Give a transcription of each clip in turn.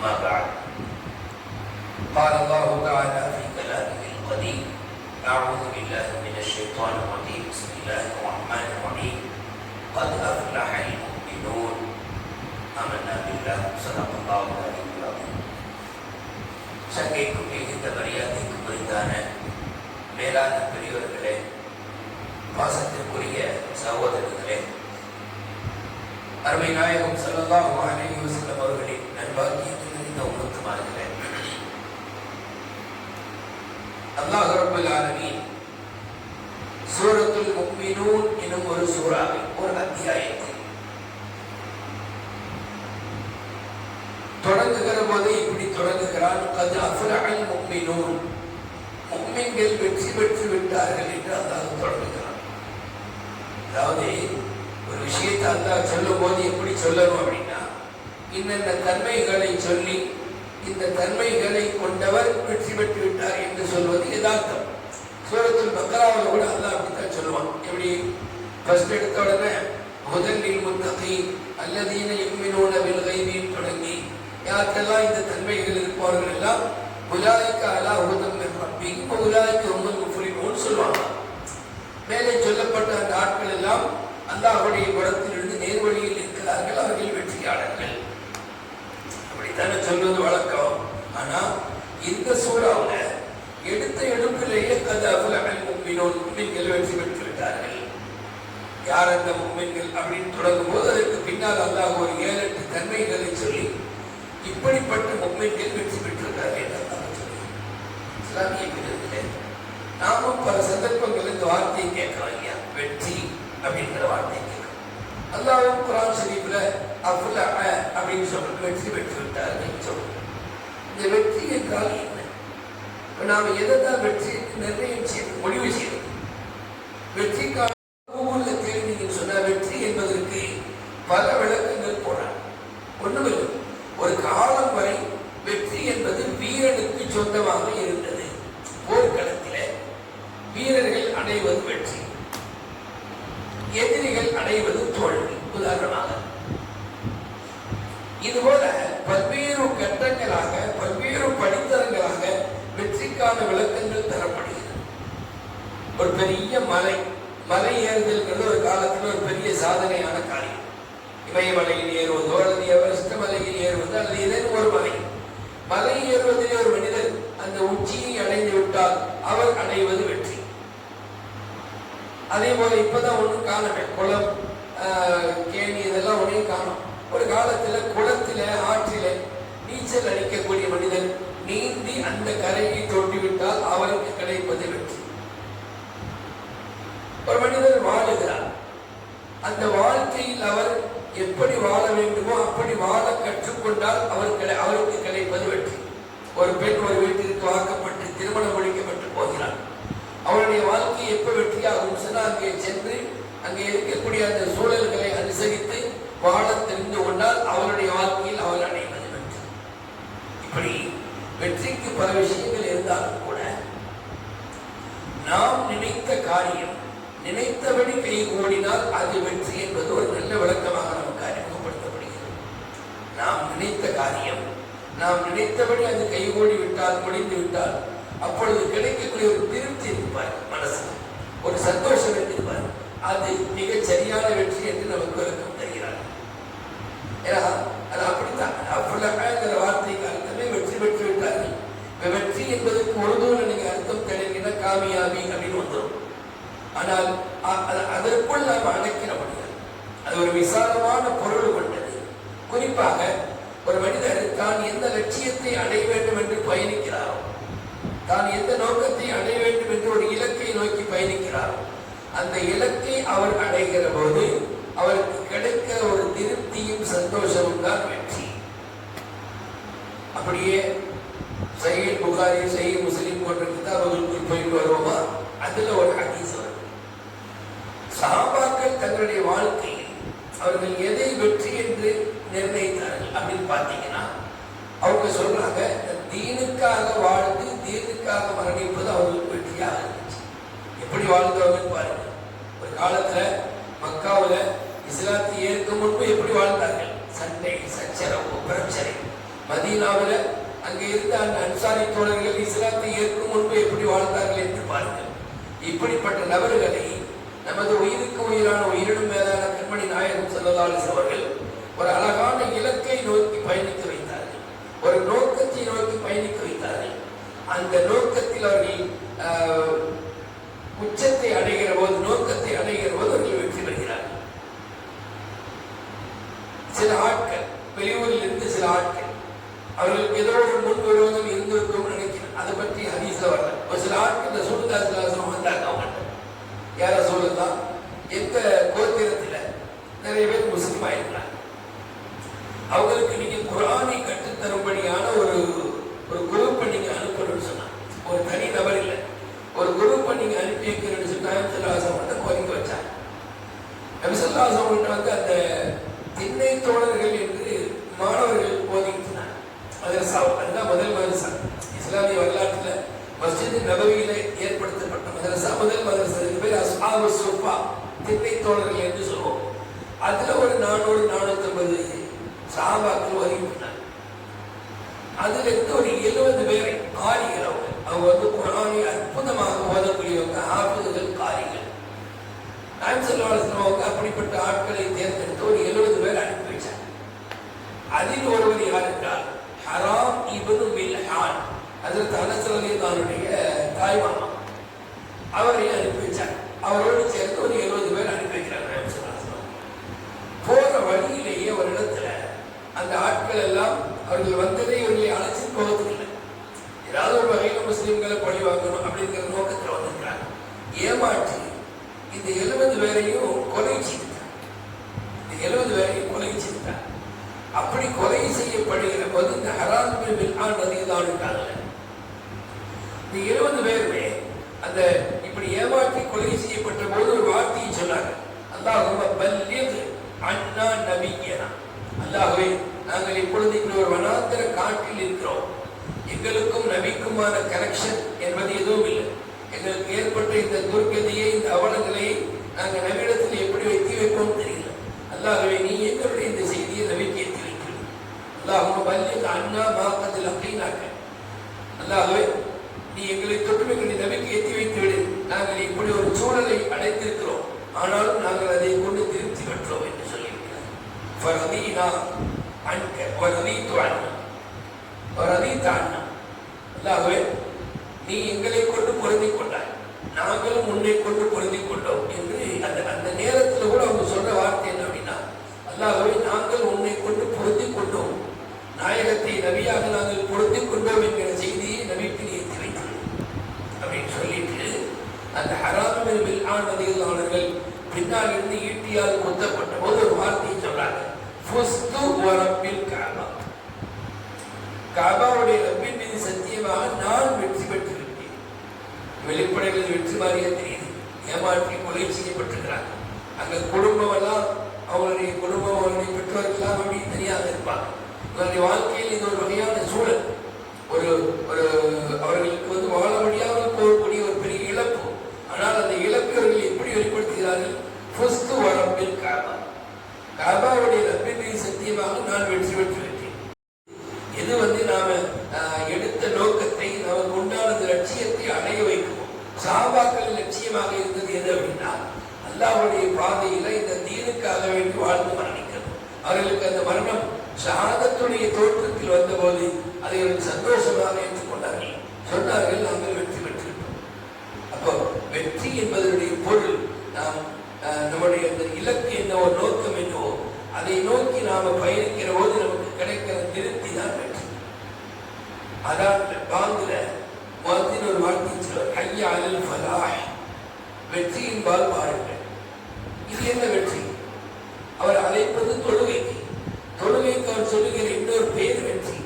أما بعد قال الله تعالى في كلامه القديم أعوذ بالله من الشيطان الرجيم بسم الله الرحمن الرحيم قد أفلح المؤمنون آمنا بالله صدق الله العلي العظيم சங்கைக்கும் மிகுந்த மரியாதைக்கும் உரித்தான மேலான பெரியவர்களே பாசத்திற்குரிய சகோதரர்களே அருமை நாயகம் ஸல்லல்லாஹு அலைஹி அல்லாஹ் ரப்பல் ஆலமீன். சூரத்துல் முக்மினூன் எனும் ஒரு சூறாவை ஒரு அத்தியாயத்தை தொடங்குகிற போது இப்படி தொடங்குகிறான் கது அஃபலஅல் முக்மினூன். முக்மின்கள் வெற்றி பெற்று விட்டார்கள் என்று அல்லாஹ் தொடங்குகிறான். அதாவது ஒரு விஷயத்தை அல்லாஹ் சொல்லும் போது எப்படி சொல்லணும் அப்படின்னா இன்னென்ன தன்மைகளை சொல்லி இந்த தன்மைகளை கொண்டவர் வெற்றி பெற்று என்று சொல்வது யதார்த்தம். சூரத்தில் பக்கராவில் கூட அல்லாஹ் அப்படித்தான் சொல்லுவான். எப்படி? ஃபர்ஸ்ட் எடுத்த உடனே முதலில் முன்னகை அல்லதீன எம்மினோட விலகைவியும் தொடங்கி யாருக்கெல்லாம் இந்த தன்மைகள் இருப்பவர்கள் எல்லாம் உலாய்க்க அலா உதம் ரப்பி உலாய்க்க ரொம்ப முஃபுரிமோன்னு சொல்லுவாங்க. மேலே சொல்லப்பட்ட அந்த ஆட்கள் எல்லாம் அல்லாஹுடைய படத்தில் நேர்வழியில் இருக்கிறார்கள் அவர்கள் வெற்றியாளர்கள் அப்படித்தானே சொல்வது வழக்கம் ஆனா இந்த சூறாவுல எடுத்த எடுப்பிலேயே கது அபுலகல் முக்மினோன் முக்மின்கள் வெற்றி பெற்று விட்டார்கள் யார் அந்த முக்மின்கள் அப்படின்னு தொடங்கும் போது அதற்கு பின்னால் அல்லாஹ் ஒரு ஏழு எட்டு தன்மைகளை சொல்லி இப்படிப்பட்ட முக்மின்கள் வெற்றி பெற்றிருக்கிறார் என்று சொல்லி இஸ்லாமிய பிரிவுகளே நாமும் பல சந்தர்ப்பங்கள் இந்த வார்த்தையை கேட்கலாம் இல்லையா வெற்றி அப்படிங்கிற வார்த்தையை கேட்கலாம் அல்லாவும் குரான் ஷரீஃப்ல அஃபுல அப்படின்னு சொல்லிட்டு வெற்றி பெற்று விட்டார்கள் சொல்லுவோம் இந்த வெற்றி என்றால் என்ன? இப்ப நாம எதை தான் வெற்றி நிர்ணயம் செய்து முடிவு செய்யணும் வெற்றிக்கான கூகுள்ல தேடினீங்கன்னு சொன்னா வெற்றி என்பதற்கு பல விளக்கங்கள் போறாங்க ஒண்ணுமில்லை ஒரு காலம் வரை வெற்றி என்பது வீரனுக்கு சொந்தமாக இருந்தது போர்க்களத்திலே வீரர்கள் அடைவது வெற்றி எதிரிகள் அடைவது தோல்வி உதாரணமாக இதுபோல பல்வேறு கட்டங்களாக பல்வேறு படித்தரங்களாக வெற்றிக்கான விளக்கங்கள் தரப்படுகிறது. ஒரு பெரிய மலை மலை ஏறுதல்ங்கிறது ஒரு காலத்தில் ஒரு பெரிய சாதனையான காரியம். இமயமலையில் ஏறுவதோ அல்லது எவரெஸ்ட் மலையில் ஏறுவதோ அல்லது ஏதேனும் ஒரு மலை. மலை ஏறுவதிலே ஒரு மனிதர் அந்த உச்சியை அடைந்து விட்டால் அவர் அடைவது வெற்றி. அதே போல இப்பதான் ஒன்றும் காணவே குளம் கேணி இதெல்லாம் ஒன்றையும் காணும். ஒரு காலத்துல குளத்தில் ஆற்றில நீச்சல் அடிக்கக்கூடிய மனிதன் நீந்தி அந்த கரையை தொட்டி விட்டால் அவருக்கு கிடைப்பது வெற்றி. ஒரு மனிதர் வாழுகிறார். அந்த வாழ்க்கையில் அவர் எப்படி வாழ வேண்டுமோ அப்படி வாழ கற்றுக்கொண்டால் அவர் அவருக்கு கிடைப்பது வெற்றி. ஒரு பெண் ஒரு வீட்டிற்கு வாக்கப்பட்டு திருமணம் முடிக்கப்பட்டு போகிறார் அவருடைய வாழ்க்கை எப்ப வெற்றியாகும் சொன்னா அங்கே சென்று அங்கே இருக்கக்கூடிய அந்த சூழல்களை அனுசரித்து வாழ தெரிந்து கொண்டால் அவனுடைய வாழ்க்கையில் அவன் அடைவது வெற்றி இப்படி வெற்றிக்கு பல விஷயங்கள் இருந்தாலும் கூட நாம் நினைத்த காரியம் நினைத்தபடி கை ஓடினால் அது வெற்றி என்பது ஒரு நல்ல விளக்கமாக நமக்கு அறிமுகப்படுத்தப்படுகிறது. நாம் நினைத்த காரியம் நாம் நினைத்தபடி அது கைகூடி விட்டால் முடிந்து விட்டால் அப்பொழுது கிடைக்கக்கூடிய ஒரு திருப்தி இருப்பார் மனசு ஒரு சந்தோஷம் இருந்திருப்பார். அது மிகச் சரியான வெற்றி என்று நமக்கு இருக்கும் தருகிறார் ஏன்னா அது அப்படித்தான் அவ்வளவுங்கிற வார்த்தைக்கு அர்த்தமே வெற்றி பெற்று விட்டார்கள் இப்ப வெற்றி என்பதற்கு ஒரு தூரம் நீங்க அர்த்தம் தெரியுங்கன்னா காமியாபி அப்படின்னு வந்துடும் ஆனால் அ- அ- அதற்குள் நாம் அடக்கிட முடியாது அது ஒரு விசாலமான பொருள் கொண்டது. குறிப்பாக ஒரு மனிதர் தான் எந்த லட்சியத்தை அடைய வேண்டும் என்று பயணிக்கிறாரோ தான் எந்த நோக்கத்தை அடைய வேண்டும் என்று ஒரு இலக்கை நோக்கி பயணிக்கிறாரோ அந்த இலக்கை அவர் அடைகிற போது அவருக்கு கிடைக்கிற ஒரு திருப்தியும் சந்தோஷமும் தான் வெற்றி. அப்படியே சஹீல் புகாரி சஹீல் முஸ்லிம் போன்ற கிதாபுகளுக்கு போயிட்டு வருவோமா? அதுல ஒரு ஹதீஸ் வரும் சாபாக்கள் தங்களுடைய வாழ்க்கையில் அவர்கள் எதை வெற்றி என்று நிர்ணயித்தார்கள் அப்படின்னு பார்த்தீங்கன்னா அவங்க சொல்றாங்க தீனுக்காக வாழ்ந்து தீனுக்காக மரணிப்பது அவர்களுக்கு வெற்றியாக இருந்துச்சு. எப்படி வாழ்ந்தவங்கன்னு பாருங்க. ஒரு காலத்துல மக்காவில் இஸ்லாத்தை ஏற்கும் முன்பு எப்படி வாழ்ந்தார்கள்? சண்டை சச்சரவு பிரச்சனை. மதீனாவில் அங்கே இருந்த அந்த அன்சாரி தோழர்கள் இஸ்லாத்தை ஏற்கும் முன்பு எப்படி வாழ்ந்தார்கள் என்று பாருங்கள். இப்படிப்பட்ட நபர்களை நமது உயிருக்கு உயிரான உயிரினும் மேலான கண்மணி நாயகம் செல்லதாலிஸ் அவர்கள் ஒரு அழகான இலக்கை நோக்கி பயணித்து வைத்தார்கள். ஒரு நோக்கத்தை நோக்கி பயணிக்க வைத்தார்கள். அந்த நோக்கத்தில் அவர்கள் உச்சத்தை அடைகிற போது நோக்கத்தை அடைகிற போது அவர்கள் வெற்றி பெறுகிறார்கள். சில ஆட்கள் வெளியூரில் இருந்து சில ஆட்கள் அவர்களுக்கு ஏதோ ஒரு முன் விரோதம் இருந்திருக்கும் நினைக்கிறேன். அதை பற்றி ஹதீஸ்ல வரல ஒரு சில ஆட்கள் இந்த சுருதா சிலாசனம் வந்தாங்க அவங்கள்ட்ட. யார எந்த கோத்திரத்தில் நிறைய பேர் முஸ்லீம் ஆயிருக்கிறாங்க. அவங்களுக்கு நீங்க குரானை கற்றுத்தரும்படியான ஒரு ஒரு குரூப்பை நீங்க அனுப்பணும்னு சொன்னாங்க ஒரு தனி நபர் இல்லை ஒரு குரூப்பை நீங்க அனுப்பி வைக்கிறேன்னு சொல்லி நாயம்சல்லாசம் வந்து கோரிக்கை வச்சாங்க. நபிசல்லாசம் வந்து அந்த திண்ணை தோழர்கள் என்று மாணவர்கள் போதிக்கிட்டு இருந்தாங்க. மதரசாவும் அதுதான் முதல் மதரசா. இஸ்லாமிய வரலாற்றில் மஸ்ஜித் நபவியில ஏற்படுத்தப்பட்ட மதரசா முதல் மதரசா. இதுக்கு பேர் அஸ்ஹாபு சுஃபா. திண்ணை தோழர்கள் என்று சொல்லுவோம் அதுல ஒரு நானூறு நானூத்தி ஐம்பது சாபாக்கள் வருகின்றனர். அதுல இருந்து ஒரு எழுபது பேரை காரிகள் அவங்க. அவங்க வந்து குரானை அற்புதமாக ஓதக்கூடியவங்க ஆபதுகள் காரிகள் நான் செல்வாளர்கள் அப்படிப்பட்ட ஆட்களை தேர்ந்தெடுத்து ஒரு எழுபது பேர் அனுப்பி வச்சாங்க. அதில் ஒருவர் யார் என்றால் ஹராம் இபனு மில்ஹான் அதற்கு அனசரலி தானுடைய தாய் அவரையும் அனுப்பி வச்சாங்க. அவரோடு சேர்ந்து ஒரு எழுபது பேர் அனுப்பி வைக்கிறாங்க நாயகம் ஸல்லல்லாஹு அலைஹி வஸல்லம். போற வழியிலேயே ஒரு இடத்துல அந்த ஆட்கள் எல்லாம் அவர்கள் வந்ததை இவர்களை அழைச்சி போவதில்லை. ஏதாவது ஒரு வகையில் முஸ்லீம்களை பழி வாங்கணும் அப்படிங்கிற நோக்கத்தில் வந்திருக்கிறாங்க. ஏமாற்றி இந்த எழுபது பேரையும் கொலை செய்தார் இந்த எழுபது பேரையும் கொலை செய்தார் அப்படி கொலை செய்யப்படுகிற போது இந்த ஹராத் பின் மில்ஹான் நதிதான் இந்த எழுபது பேருமே அந்த இப்படி ஏமாற்றி கொலை செய்யப்பட்ட போது ஒரு வார்த்தையை சொன்னாங்க அல்லாஹும்ம பல்லிக் அண்ணா நபியனா அல்லாஹ்வே நாங்கள் இப்பொழுது இப்படி ஒரு வனாந்தர காட்டில் இருக்கிறோம் எங்களுக்கும் நபிக்குமான கனெக்ஷன் என்பது எதுவும் இல்லை எங்களுக்கு ஏற்பட்ட இந்த துர்கதியை இந்த அவலங்களை நாங்கள் நபியிடத்தில் எப்படி வைத்து வைப்போம் தெரியல அல்லாஹ்வே நீ எங்களுடைய இந்த செய்தியை நபிக்கு ஏற்றி வைக்கிறோம் அல்லாஹும்ம பல்லிக் அண்ணா மாக்கத்தில் அப்படின்னாக்க அல்லாஹே நீ எங்களை தொற்றுமைகளை நம்பிக்கை ஏற்றி வைத்து விடு நாங்கள் இப்படி ஒரு சூழலை அடைந்திருக்கிறோம் ஆனாலும் நாங்கள் அதை கொண்டு திருப்தி பெற்றோம் என்று சொல்லியிருக்கிறார். ஃபரதீனா அன்க வரதீத்து அண்ணா. வரதீத்த அண்ணா. அல்லாஹ்வே நீ எங்களை கொண்டு பொருந்தி கொண்டாய். நாங்களும் உன்னை கொண்டு பொருந்தி கொண்டோம் என்று அந்த அந்த நேரத்தில் கூட அவங்க சொல்ற வார்த்தை அல்லாஹ்வே நாங்கள் உன்னை கொண்டு பொருந்திக் கொண்டோம் நாயகத்தை நபியாக நாங்கள் பொருந்திக் கொண்டோம் என்கிற செய்தியை நபிக்கு நீ அப்படின்னு சொல்லிட்டு அந்த ஹராமில் மில்ஆன் நதிகளாளர்கள் பின்னால் இருந்து ஈட்டியால் குத்தப்பட்ட போது ஒரு வார்த்தையை சொல்றாங்க. ஃபுஸ்து வரப்பில் காபா. காபாவுடைய ரப்பின் மீது சத்தியமாக நான் வெற்றி பெற்று வெளிப்படைகள் வெற்றி மாறிய தெரியுது. ஏமாற்றி கொலை செய்யப்பட்டிருக்கிறாங்க அங்க குடும்பம் எல்லாம் அவங்களுடைய குடும்பம் அவங்களுடைய பெற்றோர்கள்லாம் அப்படின்னு தெரியாத இருப்பாங்க. அவருடைய வாழ்க்கையில் இது ஒரு வகையான சூழல். ஒரு ஒரு அவர்களுக்கு வந்து வாழ வழியாமல் போகக்கூடிய ஒரு பெரிய இழப்பு. ஆனால் அந்த இழப்பை அவர்கள் எப்படி வெளிப்படுத்துகிறார்கள்? ஃபஸ்ட்டு வரப்பில் காபா. காபாவுடைய ரப்பின் சத்தியமாக நான் வெற்றி பெற்று இது வந்து நாம எடுத்த நோக்கத்தை நமக்கு உண்டானது லட்சியத்தை அடைய வைக்கும். சாபாக்கள் லட்சியமாக இருந்தது எது அப்படின்னா அல்லாஹ்வுடைய பாதையில இந்த தீனுக்காக வேண்டி வாழ்ந்து மரணிக்கணும். அவர்களுக்கு அந்த மரணம் ஷஹாதத்துடைய தோற்றத்தில் வந்தபோது அதை சந்தோஷமாக சந்தோஷமாக ஏற்றுக்கொண்டார்கள். சொன்னார்கள் நாங்கள் வெற்றி பெற்றிருக்கிறோம். அப்போ வெற்றி என்பதனுடைய பொருள் நாம் அஹ், நம்முடைய அந்த இலக்கு என்னவோ நோக்கம் என்னவோ அதை நோக்கி நாம பயணிக்கிற போது நமக்கு கிடைக்கிற திருப்தி தான் வெற்றி. அதான் பாங்குல முகத்தின் ஒரு வார்த்தை சொல்வார் ஐயா அலல் ஃபலாஹ். வெற்றியின் பால் பாருங்கள் இது என்ன வெற்றி அவர் அழைப்பது தொழுகைக்கு தொழுகைக்கு அவர் சொல்லுகிற இன்னொரு பெயர் வெற்றி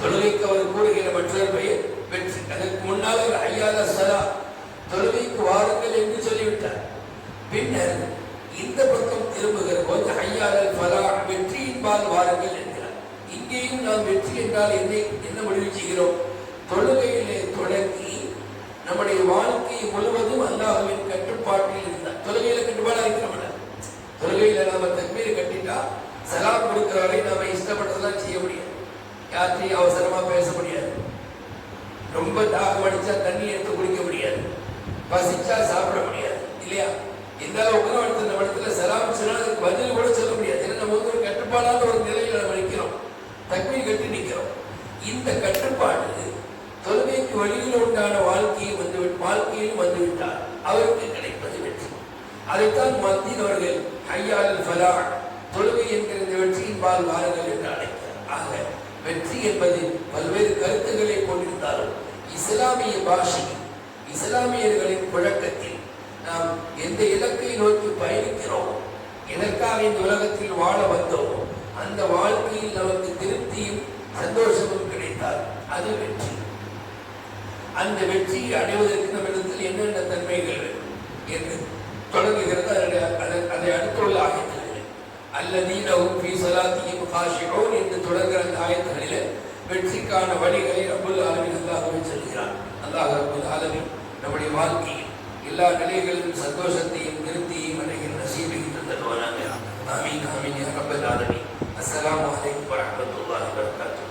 தொழுகைக்கு அவர் கூறுகிற மற்றொரு பெயர் வெற்றி அதற்கு முன்னால் ஒரு ஐயாத சலா தொழுகைக்கு வாருங்கள் என்று சொல்லிவிட்டார். பின்னர் இந்த பக்கம் திரும்புகிற போது ஐயாதல் பலா வெற்றியின்பால் வாருங்கள் என்கிறார். இங்கேயும் நாம் வெற்றி என்றால் என்ன என்ன முடிவு செய்கிறோம்? தொழுகையிலே தொடங்கி நம்முடைய வாழ்க்கை முழுவதும் அல்லாஹ்வின் கட்டுப்பாட்டில் இருந்தார். தொழுகையில கட்டுப்பாடா இருக்கிறோம் தொழுகையில நாம தக்பீர் கட்டிட்டா சலாம் கொடுக்கிற வரை நாம இஷ்டப்பட்டதெல்லாம் செய்ய முடியாது. யார்ட்டையும் அவசரமா பேச முடியாது. ரொம்ப தாகம் அடிச்சா தண்ணி எடுத்து குடிக்க முடியாது. பசிச்சா சாப்பிட முடியாது. இல்லையா? எந்த அளவுக்கு அடுத்த நம்ம இடத்துல சலாம் சொன்னால் அதுக்கு பதில் கூட சொல்ல முடியாது. ஏன்னா நம்ம வந்து ஒரு கட்டுப்பாடான ஒரு நிலையில நம்ம நிற்கிறோம் தக்மீர் கட்டி நிற்கிறோம் இந்த கட்டுப்பாடு தொழுகைக்கு வழியில் உண்டான வாழ்க்கையை வந்து வாழ்க்கையில் வந்துவிட்டார் அவருக்கு கிடைப்பது வெற்றி. அதைத்தான் மத்தியில் அவர்கள் ஐயால் ஃபலா தொழுகை என்கிற இந்த வெற்றியின் பால் வாருங்கள் என்று அழைத்தார். ஆக வெற்றி என்பது பல்வேறு கருத்துக்களை கொண்டிருந்தாலும் இஸ்லாமிய பாஷையில் இஸ்லாமியர்களின் புழக்கத்தில் நாம் எந்த இலக்கை நோக்கி பயணிக்கிறோம் எதற்காக இந்த உலகத்தில் வாழ வந்தோம் அந்த வாழ்க்கையில் நமக்கு திருப்தியும் சந்தோஷமும் கிடைத்தால் அது வெற்றி. அந்த வெற்றியை அடைவதற்கு நம்மிடத்தில் என்னென்ன தன்மைகள் வேண்டும் என்று தொடங்குகிறது அதை- அடுத்துள்ள ஆயத்தில் அல்லதீனவும் என்று தொடங்குகிற அந்த ஆயத்துகளில் வெற்றிக்கான வழிகளை அபுல் ஆலமின் அல்லாஹுவை செல்கிறான். அல்லாஹ் அபுல் ஆலமின் நம்முடைய வாழ்க்கையில் எல்லா நிலைகளிலும் சந்தோஷத்தையும் திருப்தியையும் அடைகிற நசீபையும் தந்தல்வானாங்க ஆமீன் ஆமீன் ரப்பல் ஆலமின். அஸ்லாம் வலைக்கம் வரமத்துல்லாஹ் வரகாத்து